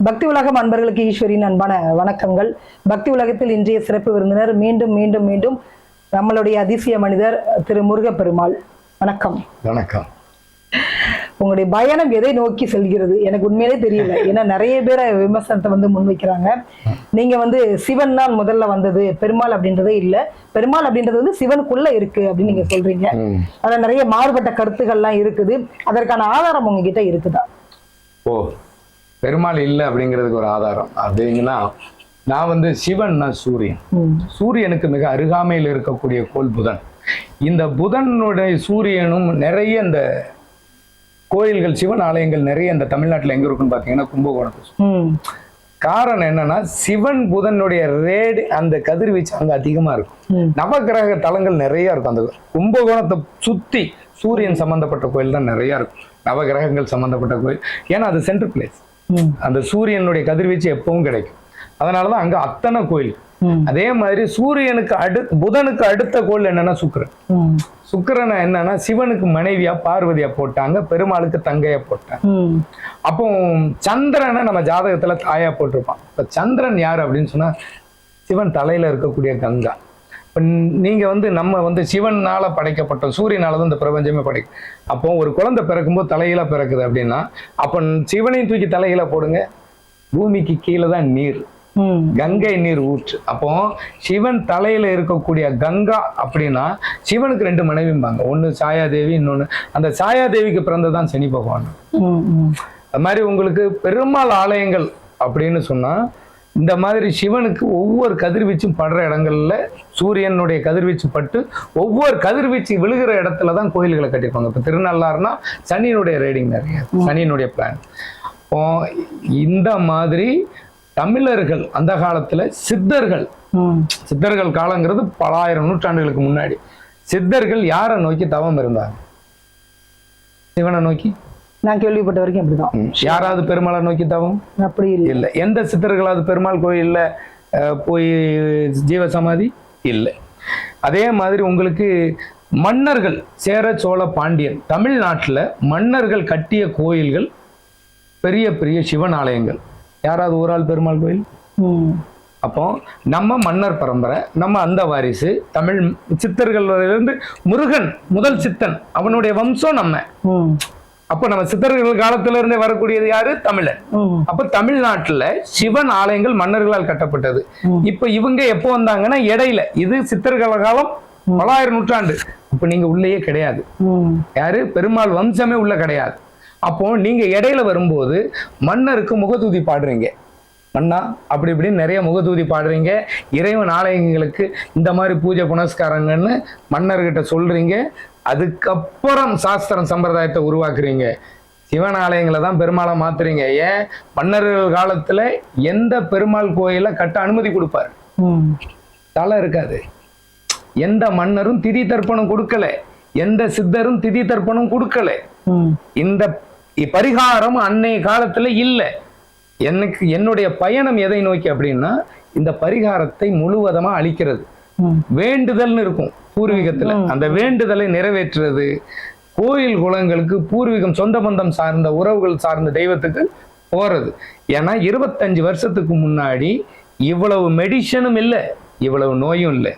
பக்தி உலகம் அன்பர்களுக்கு ஈஸ்வரின் அன்பான வணக்கங்கள். பக்தி உலகத்தில் இன்றைய சிறப்பு விருந்தினர் மீண்டும் மீண்டும் மீண்டும் நம்மளுடைய அதிசய மனிதர் திரு முருகப்பெருமாள். வணக்கம். வணக்கம். உங்களுடைய பயணம் எதை நோக்கி செல்கிறது? எனக்கு உண்மையிலே தெரியல. ஏன்னா நிறைய பேர் விமர்சனத்தை வந்து முன்வைக்கிறாங்க. நீங்க வந்து சிவன் தான் முதல்ல வந்தது பெருமாள் அப்படின்றதே இல்ல. பெருமாள் அப்படின்றது வந்து சிவனுக்குள்ள இருக்கு அப்படின்னு நீங்க சொல்றீங்க. அதுல நிறைய மாறுபட்ட கருத்துக்கள்லாம் இருக்குது. அதற்கான ஆதாரம் உங்ககிட்ட இருக்குதா? ஓ பெருமாள் இல்லை அப்படிங்கிறதுக்கு ஒரு ஆதாரம் அப்படிங்கன்னா நான் வந்து சிவன்னா சூரியன். சூரியனுக்கு மிக அருகாமையில் இருக்கக்கூடிய கோள் புதன் இந்த புதனுடைய சூரியனும் நிறைய இந்த கோயில்கள் சிவன் ஆலயங்கள் நிறைய இந்த தமிழ்நாட்டில் எங்க இருக்குன்னு பார்த்தீங்கன்னா கும்பகோணத்தில் ம். காரணம் என்னன்னா சிவன் புதனுடைய ரேடு அந்த கதிர்வீச்சு அங்க அதிகமா. இருக்கும் நவகிரக தலங்கள் நிறைய இருக்கும் அந்த கும்பகோணத்தை சுத்தி சூரியன் சம்பந்தப்பட்ட கோயில் தான் நிறைய இருக்கும் நவகிரகங்கள் சம்பந்தப்பட்ட கோயில் ஏன்னா அது சென்ட்ரல் பிளேஸ். அந்த சூரியனுடைய கதிர்வீச்சு எப்பவும் கிடைக்கும். அதனாலதான் அங்க அத்தனை கோயில். அதே மாதிரி சூரியனுக்கு அடு புதனுக்கு அடுத்த கோயில் என்னன்னா சுக்கிரன். சுக்கிரனை என்னன்னா சிவனுக்கு மனைவியா பார்வதியா போட்டாங்க பெருமாளுக்கு தங்கையா போட்டாங்க. அப்போ சந்திரனை நம்ம ஜாதகத்துல தாயா போட்டிருப்பான். இப்ப சந்திரன் யார் அப்படின்னு சொன்னா சிவன் தலையில இருக்கக்கூடிய கங்கா. இப்ப நீங்க வந்து நம்ம வந்து சிவனால படைக்கப்பட்டோம் சூரியனால தான் இந்த பிரபஞ்சமே படைக்கும் அப்போ ஒரு குழந்தை பிறக்கும்போது தலையில பிறக்குது அப்படின்னா அப்போ சிவனையும் தூக்கி தலையில போடுங்க. பூமிக்கு கீழே தான் நீர். கங்கை நீர் ஊற்று. அப்போ சிவன் தலையில இருக்கக்கூடிய கங்கா அப்படின்னா சிவனுக்கு ரெண்டு மனைவிம்பாங்க. ஒன்னு சாயாதேவி இன்னொன்னு அந்த சாயாதேவிக்கு பிறந்ததான் சனி பகவான். அது மாதிரி உங்களுக்கு பெருமாள் ஆலயங்கள் அப்படின்னு சொன்னா இந்த மாதிரி சிவனுக்கு ஒவ்வொரு கதிர்வீச்சும் படுற இடங்கள்ல சூரியனுடைய கதிர்வீச்சு பட்டு ஒவ்வொரு கதிர்வீச்சு விழுகிற இடத்துல தான் கோயில்களை கட்டியிருப்பாங்க. இப்போ திருநள்ளாறுனா சனியினுடைய ரேடிங் நிறைய. சனியினுடைய பிளான் இப்போ இந்த மாதிரி தமிழர்கள் அந்த காலத்துல சித்தர்கள். சித்தர்கள் காலங்கிறது பலாயிரம் நூற்றாண்டுகளுக்கு முன்னாடி. சித்தர்கள் யாரை நோக்கி தவம் இருந்தாங்க? சிவனை நோக்கி? நான் கேள்விப்பட்ட வரைக்கும் அப்படிதான். யாராவது பெருமாளை நோக்கி தவம்? அப்படி இல்லை. இல்லை. எந்த சித்தர்களாவது பெருமாள் கோயில்ல போய் ஜீவசமாதி? இல்லை. அதே மாதிரி உங்களுக்கு மன்னர்கள் சேர சோழ பாண்டியன் தமிழ்நாட்டுல மன்னர்கள் கட்டிய கோயில்கள் பெரிய பெரிய சிவன் ஆலயங்கள் யாராவது ஆள் பெருமாள் கோயில். அப்போ நம்ம மன்னர் பரம்பரை நம்ம அந்த வாரிசு தமிழ் சித்தர்கள்ல இருந்து முருகன் முதல் சித்தன் அவனுடைய வம்சம் நம்ம. அப்போ நம்ம சித்தர்கள் காலத்துல இருந்தே வரக்கூடியது யாரு? தமிழன். அப்ப தமிழ்நாட்டுல சிவன் ஆலயங்கள் மன்னர்களால் கட்டப்பட்டது. இப்ப இவங்க எப்போ வந்தாங்கன்னா இடையில. இது சித்தர்கள் காலம் பலாயிரம் நூற்றாண்டு. அப்ப நீங்க உள்ளேயே கிடையாது. யாரு? பெருமாள் வம்சமே உள்ள கிடையாது. அப்போ நீங்க இடையில வரும்போது மன்னருக்கு முகதூதி பாடுறீங்க. மன்னா அப்படி இப்படின்னு நிறைய முகதூதி பாடுறீங்க. இறைவன் ஆலயங்களுக்கு இந்த மாதிரி பூஜை புனஸ்காரங்கன்னு மன்னர்கிட்ட சொல்றீங்க. அதுக்கப்புறம் சாஸ்திரம் சம்பிரதாயத்தை உருவாக்குறீங்க. சிவன் ஆலயங்களை தான் பெருமாளை மாத்துறீங்க. ஏன்? மன்னர்கள் காலத்துல எந்த பெருமாள் கோயில கட்ட அனுமதி கொடுப்பார்? ம். தலை இருக்காது. எந்த மன்னரும் திதி தர்ப்பணம் கொடுக்கல. எந்த சித்தரும் திதி தர்ப்பணம் கொடுக்கல. இந்த பரிகாரம் அன்னைய காலத்துல இல்ல. எனக்கு என்னுடைய பயணம் எதை நோக்கி அப்படின்னா இந்த பரிகாரத்தை முழுவதமா அளிக்கிறது ம். வேண்டுதல்னு இருக்கும். பூர்வீகத்துல. அந்த வேண்டுதலை நிறைவேற்றுறது கோயில் குளங்களுக்கு பூர்வீகம் சொந்த பந்தம் சார்ந்த உறவுகள் சார்ந்த தெய்வத்துக்கு போறது. ஏன்னா இருபத்தஞ்சு வருஷத்துக்கு முன்னாடி இவ்வளவு மெடிசனும் இல்லை இவ்வளவு நோயும் இல்லை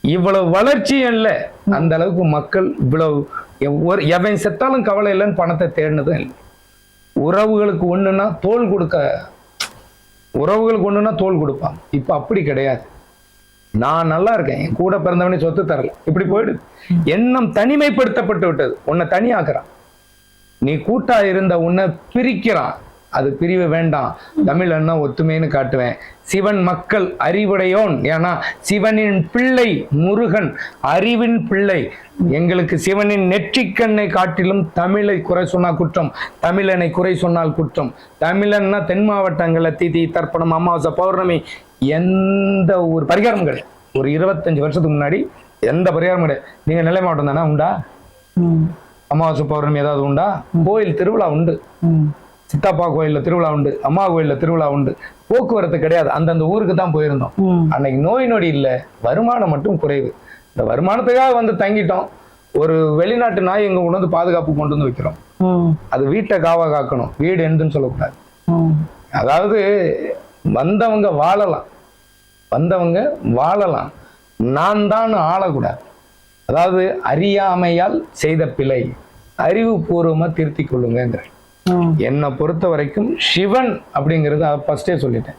இவ்வளவு வளர்ச்சியும் இல்லை. அந்த அளவுக்கு மக்கள் இவ்வளவு எவ்- ஒரு எவன் செத்தாலும் கவலை இல்லைன்னு பணத்தை தேடினதும் இல்லை. உறவுகளுக்கு ஒண்ணுன்னா தோல் கொடுக்க உறவுகளுக்கு ஒண்ணுன்னா தோல் கொடுப்பான். இப்ப அப்படி கிடையாது. நான் நல்லா இருக்கேன் என் கூட பிறந்தவனே சொத்து தரல. இப்படி போயிடுது. எண்ணம் தனிமைப்படுத்தப்பட்டு விட்டது. உன்னை தனியாக்குறான். நீ கூட்டா இருந்த உன்னை பிரிக்கிறான். அது பிரிவு வேண்டாம். தமிழ் அண்ணா ஒத்துமைன்னு காட்டுவேன். சிவன் மக்கள் அறிவுடையோன். ஏன்னா சிவனின் பிள்ளை முருகன் அறிவின் பிள்ளை. எங்களுக்கு சிவனின் நெற்றிக்கண்ணை காட்டிலும் தமிழை குறை சொன்னா குற்றம். தமிழனை குறை சொன்னால் குற்றம். தமிழன்னா தென் மாவட்டங்கள்ல திதி தர்ப்பணம் அமாவாசை பௌர்ணமி எந்த ஒரு பரிகாரமும் கிடையாது ஒரு இருபத்தஞ்சு வருஷத்துக்கு முன்னாடி எந்த பரிகாரமும் கிடையாது. நீங்க நெல்லை மாவட்டம் தானே உண்டா. அமாவாசை பௌர்ணமி ஏதாவது உண்டா? கோயில் திருவிழா உண்டு. சித்தப்பா கோயில்ல திருவிழா உண்டு அம்மா கோயில்ல திருவிழா உண்டு. போக்குவரத்து கிடையாது. அந்தந்த ஊருக்கு தான் போயிருந்தோம். அன்னைக்கு நோய் நொடி இல்ல. வருமானம் மட்டும் குறைவு. இந்த வருமானத்துக்காக வந்து தங்கிட்டோம். ஒரு வெளிநாட்டு நாய் எங்க கொண்டு வந்து பாதுகாப்பு கொண்டு வந்து வைக்கிறோம். அது வீட்டை காவா காக்கணும். வீடு எந்துன்னு சொல்லக்கூடாது. அதாவது வந்தவங்க வாழலாம். வந்தவங்க வாழலாம். நான் தான் ஆளக்கூடாது. அதாவது அறியாமையால் செய்த பிழை. அறிவுபூர்வமா திருத்திக் கொள்ளுங்கிற. என்னை பொறுத்த வரைக்கும் சிவன் அப்படிங்கிறது ஃபர்ஸ்டே சொல்லிட்டேன்.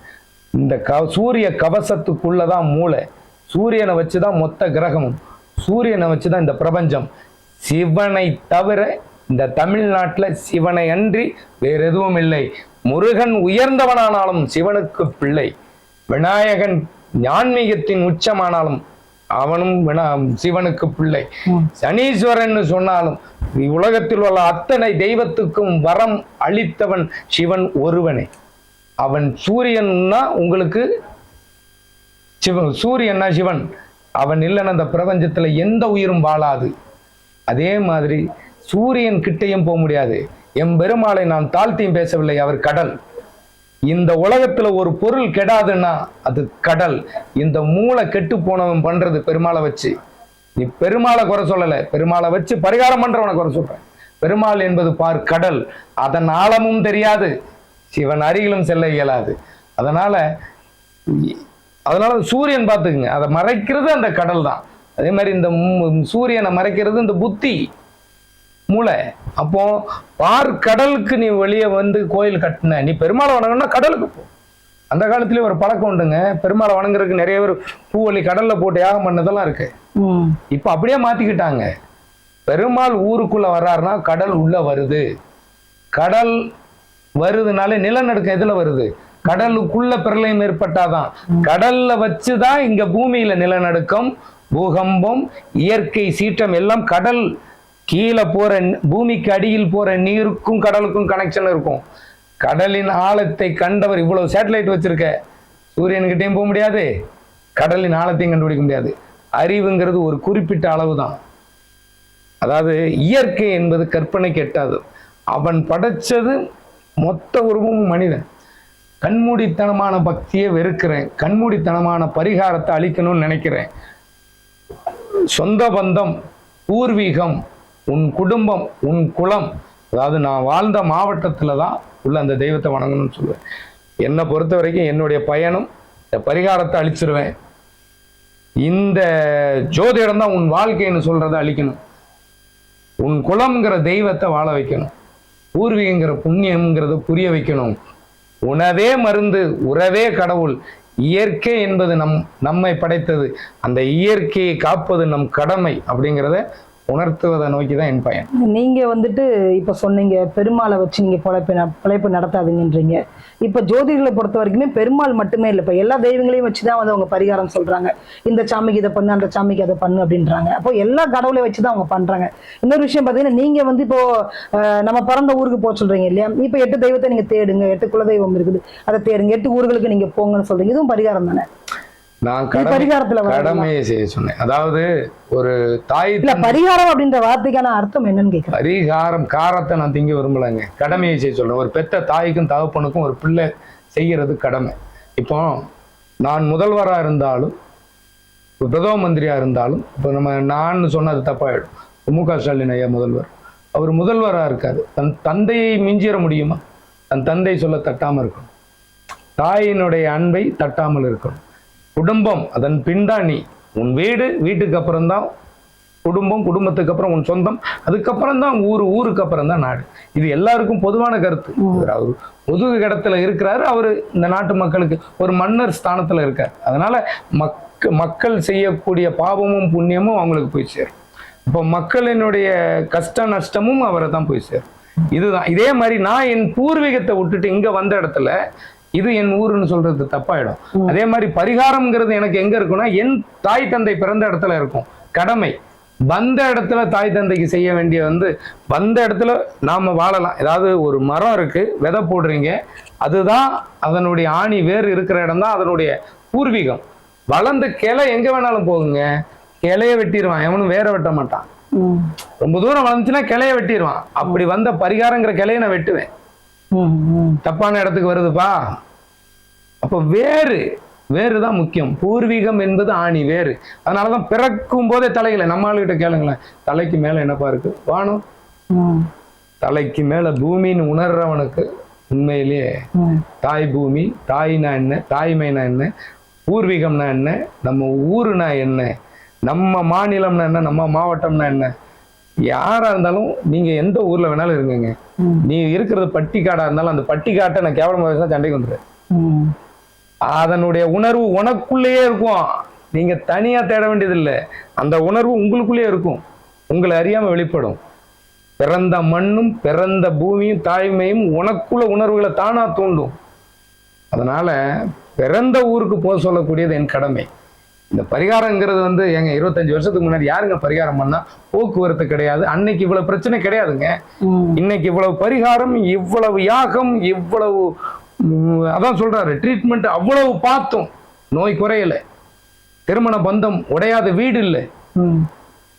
இந்த க சூரிய கவசத்துக்குள்ளதான் மூளை. சூரியனை வச்சுதான் மொத்த கிரகமும். சூரியனை வச்சுதான் இந்த பிரபஞ்சம். சிவனை தவிர இந்த தமிழ்நாட்டுல சிவனை அன்றி வேற எதுவும் இல்லை முருகன் உயர்ந்தவனானாலும் சிவனுக்கு பிள்ளை. விநாயகன் ஞான்மீகத்தின் உச்சமானாலும் அவனும் வினா- சிவனுக்கு பிள்ளை. சனீஸ்வரன் சொன்னாலும் உலகத்தில் உள்ள அத்தனை தெய்வத்துக்கும் வரம் அளித்தவன் சிவன் ஒருவனே. அவன் சூரியன்னா உங்களுக்கு சிவன் சூரியன்னா சிவன்? அவன் இல்லைன்னா அந்த பிரபஞ்சத்தில் எந்த உயிரும் வாழாது. அதே மாதிரி சூரியன் கிட்டையும் போக முடியாது. எம்பெருமாளை நான் தாழ்த்தியும் பேசவில்லை அவர் கடல். இந்த உலகத்துல ஒரு பொருள் கெடாதுன்னா அது கடல். இந்த மூளை கெட்டு போனவன் பண்றது பெருமாளை வச்சு. நீ பெருமாளை குறை சொல்லலை. பெருமாளை வச்சு பரிகாரம் பண்றவனை குறை சொல்றேன் பெருமாள் என்பது பார் கடல். அதன் ஆழமும் தெரியாது. சிவன் அருகிலும் செல்ல இயலாது. அதனால அதனால சூரியன் பார்த்துக்குங்க. அதை மறைக்கிறது அந்த கடல் தான். அதே மாதிரி இந்த சூரியனை மறைக்கிறது இந்த புத்தி மூளை. அப்போ பார் கடலுக்கு நீ வெளியே வந்து கோயில் கட்டின. நீ பெருமாளை வணங்கணும்னா கடலுக்கு போ. அந்த காலத்துலேயே ஒரு பழக்கம் உண்டுங்க. பெருமாளை வணங்குறதுக்கு நிறைய பேர் பூவள்ளி கடல்ல போட்டு யாகம் பண்ணதெல்லாம் இருக்கு. இப்ப அப்படியே மாத்திக்கிட்டாங்க. பெருமாள் ஊருக்குள்ள வர்றாருன்னா கடல் உள்ள வருது. கடல் வருதுனாலே நிலநடுக்கம் எதுல வருது? கடலுக்குள்ள பிரளயம் ஏற்பட்டாதான். கடல்ல வச்சுதான் இங்க பூமியில நிலநடுக்கம் பூகம்பம் இயற்கை சீற்றம் எல்லாம் கடல் கீழே போற பூமிக்கு அடியில் போற நீருக்கும் கடலுக்கும் கனெக்ஷன் இருக்கும். கடலின் ஆழத்தை கண்டவர் இவ்வளவு சேட்டலைட் வச்சிருக்க. சூரியன்கிட்டயும் போக முடியாது. கடலின் ஆழத்தையும் கண்டுபிடிக்க முடியாது. அறிவுங்கிறது ஒரு குறிப்பிட்ட அளவு தான் அதாவது இயற்கை என்பது கற்பனை கெட்டாது. அவன் படைச்சது மொத்த உருவமும் மனிதன். கண்மூடித்தனமான பக்தியை வெறுக்கிறேன். கண்மூடித்தனமான பரிகாரத்தை அழிக்கணும்னு நினைக்கிறேன். சொந்த பந்தம் பூர்வீகம் உன் குடும்பம் உன் குலம். அதாவது நான் வாழ்ந்த மாவட்டத்தில் தான் உள்ள அந்த தெய்வத்தை வணங்கணும்னு சொல்லுவேன். என்னை பொறுத்த வரைக்கும் என்னுடைய பயணம் இந்த பரிகாரத்தை அழிச்சிருவேன் இந்த ஜோதிடம் தான் உன் வாழ்க்கைன்னு சொல்றதை அழிக்கணும். உன் குலம்ங்கிற தெய்வத்தை வாழ வைக்கணும். பூர்வீகங்கிற புண்ணியம்ங்கிறத புரிய வைக்கணும். உணவே மருந்து உறவே கடவுள். இயற்கை என்பது நம் நம்மை படைத்தது. அந்த இயற்கையை காப்பது நம் கடமை அப்படிங்கிறத உணர்த்துவதை நோக்கி தான் என் பயன். நீங்க வந்துட்டு இப்ப சொன்னீங்க பெருமாளை வச்சு நீங்க பிழைப்பு ந- பிழைப்பு நடத்தாதீங்கன்றீங்க. இப்ப ஜோதிடர்களை பொறுத்த வரைக்குமே பெருமாள் மட்டுமே இல்லை இப்ப எல்லா தெய்வங்களையும் வச்சுதான் வந்து அவங்க பரிகாரம் சொல்றாங்க. இந்த சாமிக்கு இதை பண்ணு அந்த சாமிக்கு அதை பண்ணு அப்படின்றாங்க. அப்போ எல்லா கடவுளையும் வச்சுதான் அவங்க பண்றாங்க. இன்னொரு விஷயம் பாத்தீங்கன்னா நீங்க வந்து இப்போ நம்ம பிறந்த ஊருக்கு போக சொல்றீங்க இல்லையா? இப்ப எட்டு தெய்வத்தை நீங்க தேடுங்க எட்டு குலதெய்வம் இருக்குது. அதை தேடுங்க எட்டு ஊர்களுக்கு நீங்க போங்கன்னு சொல்றீங்க. இதுவும் பரிகாரம் தானே? நான் பரிகாரத்துல கடமையை செய்ய சொன்னேன். அதாவது ஒரு தாய் இல்ல பரிகாரம் அப்படின்ற வார்த்தைக்கான அர்த்தம் என்னன்னு கேக்குறேன். பரிகாரம் காரத்தை நான் திங்க விரும்பலைங்க. கடமையை செய்ய சொல்றேன். ஒரு பெத்த தாய்க்கும் தகப்பனுக்கும் ஒரு பிள்ளை செய்யறது கடமை. இப்போ நான் முதல்வராக இருந்தாலும் இப்போ பிரதம மந்திரியா இருந்தாலும் இப்போ நம்ம நான் சொன்னது தப்பாயிடும். மு க ஸ்டாலின் ஐயா முதல்வர். அவர் முதல்வராக இருக்காரு. தன் தந்தையை மிஞ்சிட முடியுமா? தன் தந்தை சொல்ல தட்டாமல் இருக்கணும். தாயினுடைய அன்பை தட்டாமல் இருக்கணும். குடும்பம் அதன் பின்தான் நீ உன் வீடு வீட்டுக்கு அப்புறம் தான் குடும்பம் குடும்பத்துக்கு அப்புறம் உன் சொந்தம் அதுக்கப்புறம் தான் ஊர் ஊருக்கு அப்புறம் தான் நாடு. இது எல்லாருக்கும் பொதுவான கருத்து. அவர் முதுகு இடத்துல இருக்கிறாரு அவர் இந்த நாட்டு மக்களுக்கு ஒரு மன்னர் ஸ்தானத்துல இருக்கார். அதனால மக்க மக்கள் செய்யக்கூடிய பாவமும் புண்ணியமும் அவங்களுக்கு போய் சேரும். இப்போ மக்களினுடைய கஷ்ட நஷ்டமும் அவரை தான் போய் சேரும். இதுதான். இதே மாதிரி நான் என் பூர்வீகத்தை விட்டுட்டு இங்க வந்த இடத்துல இது என் ஊருன்னு சொல்றது தப்பாயிடும். அதே மாதிரி பரிகாரம்ங்கிறது எனக்கு எங்க இருக்கும்னா என் தாய் தந்தை பிறந்த இடத்துல இருக்கும். கடமை. வந்த இடத்துல தாய் தந்தைக்கு செய்ய வேண்டிய வந்து வந்த இடத்துல நாம வாழலாம். ஏதாவது ஒரு மரம் இருக்கு விதை போடுறீங்க அதுதான் அதனுடைய ஆணி வேர் இருக்கிற இடம் தான் அதனுடைய பூர்வீகம். வளர்ந்த கிளை எங்க வேணாலும் போகுங்க. கிளைய வெட்டிடுவான் எவனும் வேற வெட்ட மாட்டான். ரொம்ப தூரம் வளர்ந்துச்சுன்னா கிளைய வெட்டிடுவான் அப்படி வந்த பரிகாரங்கிற கிளைய நான் வெட்டுவேன். தப்பான இடத்துக்கு வருதுப்பா. அப்ப வேறு வேறு தான் முக்கியம். பூர்வீகம் என்பது ஆணி வேறு. அதனாலதான் பிறக்கும் போதே தலைகளை நம்ம ஆளுகிட்ட கேளுங்களேன். தலைக்கு மேல என்னப்பா இருக்கு? வானம். தலைக்கு மேல பூமின்னு உணர்றவனுக்கு உண்மையிலேயே தாய் பூமி தாய்னா என்ன தாய்மைனா என்ன பூர்வீகம்னா என்ன நம்ம ஊருனா என்ன நம்ம மாநிலம்னா என்ன நம்ம மாவட்டம்னா என்ன யாரா இருந்தாலும் நீங்க எந்த ஊர்ல வேணாலும் இருங்கங்க. ம். நீ இருக்கிறது பட்டிக்காடா இருந்தாலும் அந்த பட்டிக்காட்டை நான் கேவலமா பேசினா சண்டைக்கு வந்துடுறேன். அதனுடைய உணர்வு உனக்குள்ளேயே இருக்கும். நீங்க தனியா தேட வேண்டியதில்லை. அந்த உணர்வு உங்களுக்குள்ளேயே இருக்கும். உங்களை அறியாம வெளிப்படும். பிறந்த மண்ணும் பிறந்த பூமியும் தாய்மையும் உனக்குள்ள உணர்வுகளை தானா தூண்டும். அதனால பிறந்த ஊருக்கு போக சொல்லக்கூடியது என் கடமை. இந்த பரிகாரங்கிறது வந்து எங்க இருபத்தஞ்சு வருஷத்துக்கு முன்னாடி யாருங்க பரிகாரம் பண்ணா? போக்குவரத்து கிடையாது. அன்னைக்கு இவ்வளவு பிரச்சனை கிடையாதுங்க. இன்னைக்கு இவ்வளவு பரிகாரம் இவ்வளவு யாகம் இவ்வளவு அதான் சொல்றாரு ட்ரீட்மெண்ட் அவ்வளவு பார்த்தோம். நோய் குறையல. திருமண பந்தம் உடையாத வீடு இல்லை.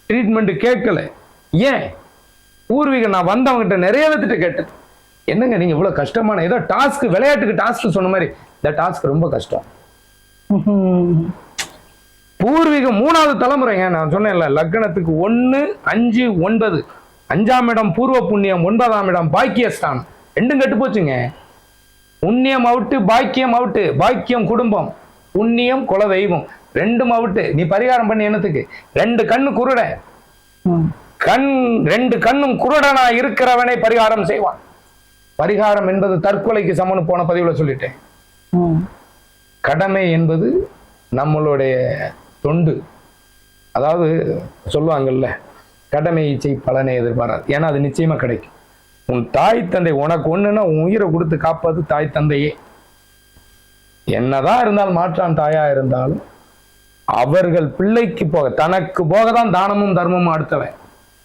ட்ரீட்மெண்ட் கேட்கல. ஏன்? பூர்வீகம் நான் வந்தவங்ககிட்ட நிறைய பேர்த்திட்ட கேட்டேன். என்னங்க நீங்க இவ்வளவு கஷ்டமான ஏதோ டாஸ்க் விளையாட்டுக்கு டாஸ்க் சொன்ன மாதிரி. இந்த டாஸ்க் ரொம்ப கஷ்டம். பூர்வீகம் மூணாவது தலைமுறைங்க. நான் சொன்னேன்ல லக்னத்துக்கு ஒன்று அஞ்சு ஒன்பது. அஞ்சாம் இடம் பூர்வ புண்ணியம் ஒன்பதாம் இடம் பாக்கியஸ்தானம். ரெண்டும் கெட்டு போச்சுங்க. புண்ணியம் அவுட்டு பாக்கியம் அவுட்டு. பாக்கியம் குடும்பம் புண்ணியம் குல தெய்வம். ரெண்டும் அவுட்டு. நீ பரிகாரம் பண்ணி என்னத்துக்கு? ரெண்டு கண்ணு குருட. கண் ரெண்டு கண்ணும் குருடனா இருக்கிறவனை பரிகாரம் செய்வான். பரிகாரம் என்பது தற்கொலைக்கு சமன்னு போன பதிவுல சொல்லிட்டேன். கடமை என்பது நம்மளுடைய தொண்டு. அதாவது சொல்லுவாங்கல்ல கடமை செய் பலனை எதிர்பாராது. ஏன்னா அது நிச்சயமாக கிடைக்கும். உன் தாய் தந்தை உனக்கு ஒன்றுன்னா உன் உயிரை கொடுத்து காப்பது தாய் தந்தையே. என்னதான் இருந்தாலும் மாற்றான் தாயா இருந்தாலும் அவர்கள் பிள்ளைக்கு போக தனக்கு போக தான் தானமும் தர்மமும் அடுத்தவன்.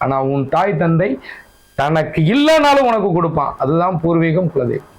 ஆனால் உன் தாய் தந்தை தனக்கு இல்லைனாலும் உனக்கு கொடுப்பான். அதுதான் பூர்வீகம் குலதெய்வம்.